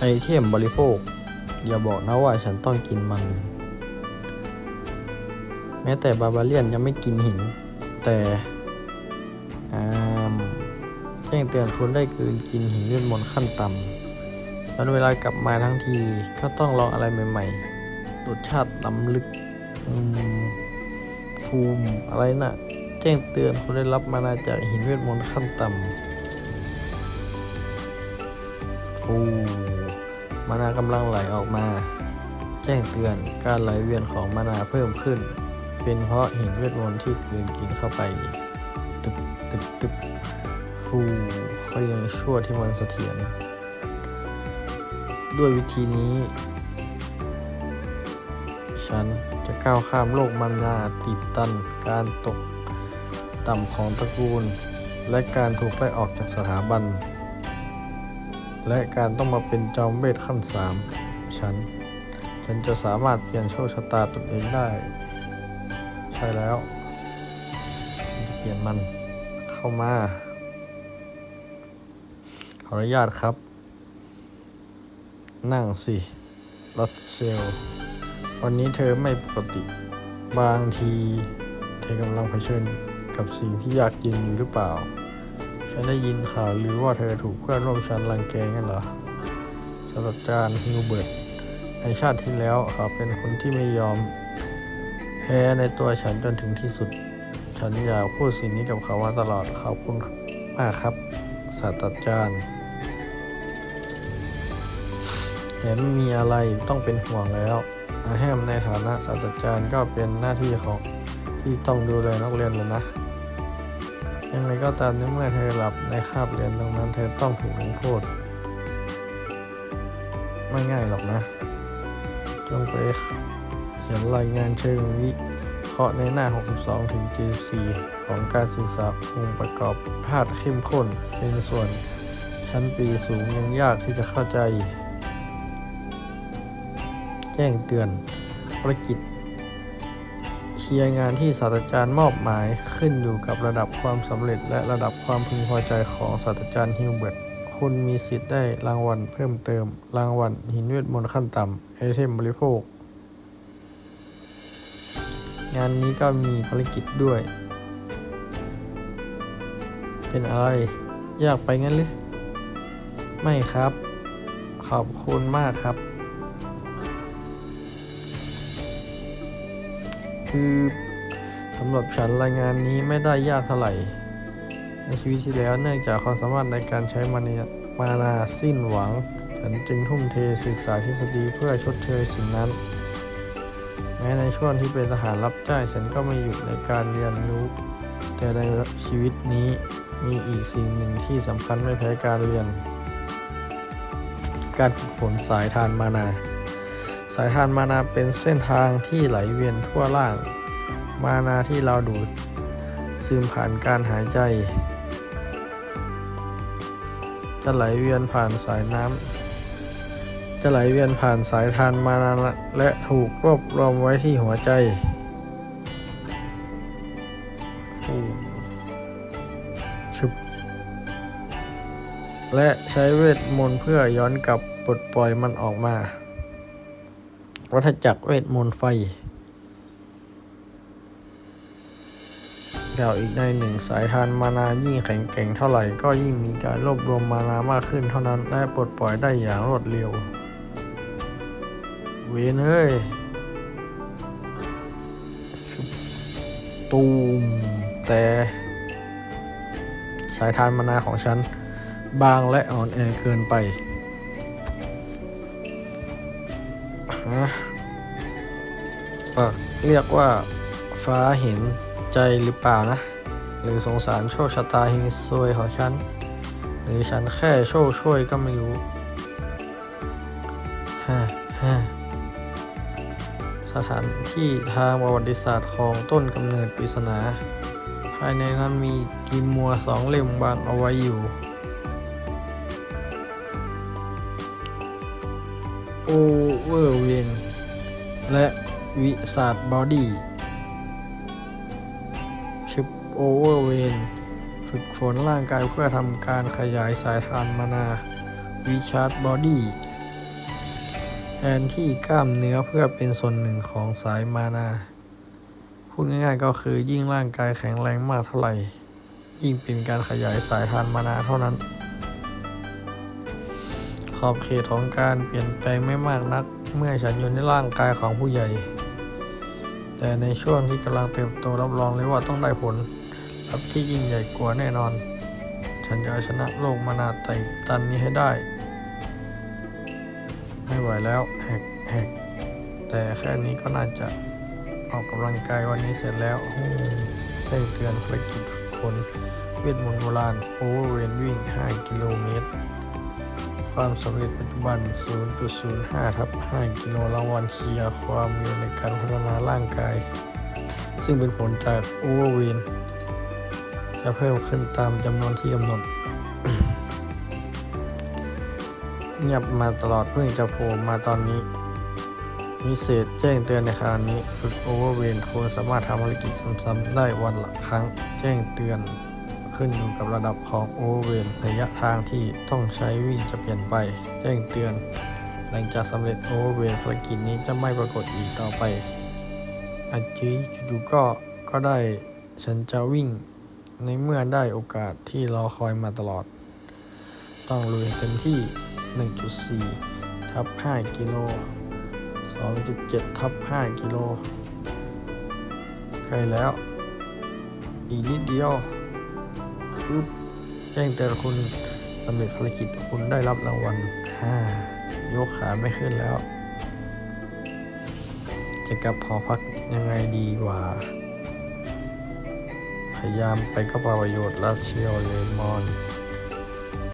ไอเทมบริโภค อย่าบอกนะว่าฉันต้องกินมัน แม้แต่บาบาเลียนยังไม่กินหิน แต่แจ้งเตือนคุณได้คืนกินหินเวทมนต์ขั้นต่ำแล้วเวลากลับมาทั้งทีก็ต้องลองอะไรใหม่ๆรสชาติล้ำลึกฟูมอะไรน่ะ แจ้งเตือนคุณได้รับมานาจากหินเวทมนต์ขั้นต่ำฟู มานากำลังไหลออกมา แจ้งเตือนการไหลเวียนของมานาเพิ่มขึ้น เป็นเพราะหินเวทมนต์ที่กลืนกินเข้าไปตึบตึบตึบฟูเขายังชั่วที่มันเสถียรด้วยวิธีนี้ ฉันจะก้าวข้ามโลกมันนาตีบตันการตกต่ำของตระกูล และการถูกไล่ออกจากสถาบัน และการต้องมาเป็นจอมเวทขั้นสามฉันฉันจะสามารถเปลี่ยนโชคชะตาตนเองได้ ใช่แล้วจะเปลี่ยนมันเข้ามา ขออนุญาตครับ นั่งสิลัดเซล วันนี้เธอไม่ปกติ บางที เธอกำลังเผชิญกับสิ่งที่ยากเยินอยู่หรือเปล่า ฉันได้ยินข่าวหรือว่าเธอถูกเพื่อนร่วมชั้นรังแกงั้นเหรอศาสตราจารย์ฮิวเบิร์ตในชาติที่แล้วเขาเป็นคนที่ไม่ยอม แพ้ในตัวฉันจนถึงที่สุด ฉันอยากพูดสิ่งนี้กับเขามาตลอดขอบคุณมากครับศาสตราจารย์แต่ไม่มีอะไรต้องเป็นห่วงแล้วอาแฮมในฐานะศาสตราจารย์ก็เป็นหน้าที่ของที่ต้องดูแลนักเรียนแล้วนะ ยังไงก็ตามในเมื่อเธอหลับในคาบเรียนตรงนั้นเธอต้องถูกลงโทษไม่ง่ายหรอกนะจงไปเขียนรายงานเชิงวิเคราะห์ในหน้า 62 ถึง 74 ของการศึกษาองค์ประกอบธาตุเข้มข้น เป็นส่วนชั้นปีสูงยังยากที่จะเข้าใจ แจ้งเตือนภารกิจ ลียร์งานที่ศาสตราจารย์มอบหมายขึ้นอยู่กับระดับความสำเร็จ และระดับความพึงพอใจของศาสตราจารย์ฮิวเบิร์ตคุณมีสิทธิ์ได้รางวัลเพิ่มเติม รางวัลหินเวทมนต์ขั้นต่ำไอเทมบริโภค งานนี้ก็มีภารกิจด้วย เป็นอะไร อยากไปงั้นหรือ ไม่ครับ ขอบคุณมากครับ คือสำหรับฉันรายงานนี้ไม่ได้ยากเท่าไหร่ ในชีวิตที่แล้วเนื่องจากความสามารถในการใช้มานามานาสิ้นหวัง ฉันจึงทุ่มเทศึกษาทฤษฎีเพื่อชดเชยสิ่งนั้น แม้ในช่วงที่เป็นทหารรับจ้างฉันก็ไม่หยุดในการเรียนรู้ แต่ในชีวิตนี้มีอีกสิ่งหนึ่งที่สำคัญไม่แพ้การเรียน การฝึกฝนสายทานมานา สายทานมานาเป็นเส้นทางที่ไหลเวียนทั่วล่าง มานาที่เราดูดซึมผ่านการหายใจ จะไหลเวียนผ่านสายน้ำจะไหลเวียนผ่านสายทานมานาและถูกรวบรวมไว้ที่หัวใจฟูชุบและใช้เวทมนต์เพื่อย้อนกลับปลดปล่อยมันออกมา วัฏจักรเวทมนต์ไฟกล่าวอีกในหนึ่งสายทานมานายิ่งแข็งแกร่งเท่าไหร่ ก็ยิ่งมีการรวบรวมมานามากขึ้นเท่านั้นและปลดปล่อยได้อย่างรวดเร็ว เวนเฮ้ยตูมแต่สายทานมานาของฉัน บางและอ่อนแอเกินไป เออเรียกว่าฟ้าเห็นใจหรือเปล่านะ หรือสงสารโชคชะตาเฮงซวยของฉัน หรือฉันแค่โชคช่วยก็ไม่รู้ฮ่าฮ่าสถานที่ทางประวัติศาสตร์ของต้นกำเนิดปริศนา ภายในนั้นมีกิมมัวสองเล่มวางเอาไว้อยู่ โอเวอร์เวนและวิสาดบอดี้ชิปโอเวอร์เวนฝึกฝนร่างกายเพื่อทำการขยายสายทานมานาวิชาร์ดบอดี้แทนที่กล้ามเนื้อเพื่อเป็นส่วนหนึ่งของสายมานาพูดง่ายๆก็คือยิ่งร่างกายแข็งแรงมากเท่าไหร่ ยิ่งเป็นการขยายสายทานมานาเท่านั้น ขอบเขตของการเปลี่ยนแปลงไม่มากนัก เมื่อฉันอยู่ในร่างกายของผู้ใหญ่ แต่ในช่วงที่กำลังเติบโตรับรองเลยว่าต้องได้ผลลัพธ์ที่ยิ่งใหญ่กว่าแน่นอน ฉันจะเอาชนะโลกมานาไตตันนี้ให้ได้ ไม่ไหวแล้วแหกแหกแต่แค่นี้ก็น่าจะออกกำลังกายวันนี้เสร็จแล้วอืมแจ้เตือนภารกิจฝึกฝนเวทมนต์โบราณโอเวอร์เวนวิ่ง 5 กิโลเมตร ความสำเร็จปัจจุบัน 0.05ทับ5กิโลรางวัลเคลียร์ความเร็วในการพัฒนาร่างกาย ซึ่งเป็นผลจากโอเวอร์เวนจะเพิ่มขึ้นตามจำนวนที่กำหนดเงียบมาตลอดเพิ่งจะโผล่มาตอนนี้มีเศษแจ้งเตือนในขณะนี้ฝึกโอเวอร์เวนควรสามารถทำภารกิจซ้ำๆได้วันละครั้งแจ้งเตือน ขึ้นอยู่กับระดับของโอเวนระยะทางที่ต้องใช้วิ่งจะเปลี่ยนไปแจ้งเตือน หลังจากสำเร็จโอเวนภารกิจนี้จะไม่ปรากฏอีกต่อไปอาจีจู่ๆก็ก็ได้ฉันจะวิ่งในเมื่อได้โอกาสที่รอคอยมาตลอด ต้องลุยเต็มที่ 1.4 ทับ 5 กิโล 2.7 ทับ 5 กิโลใกล้แล้ว อีกนิดเดียว จ้งเตือนคุณสำเร็จภารกิจคุณได้รับรางวัล5ยกขาไม่ขึ้นแล้ว จะกลับหอพักยังไงดีวะพยายามไปก็เปล่าประโยชน์ลาเชียวเลมอน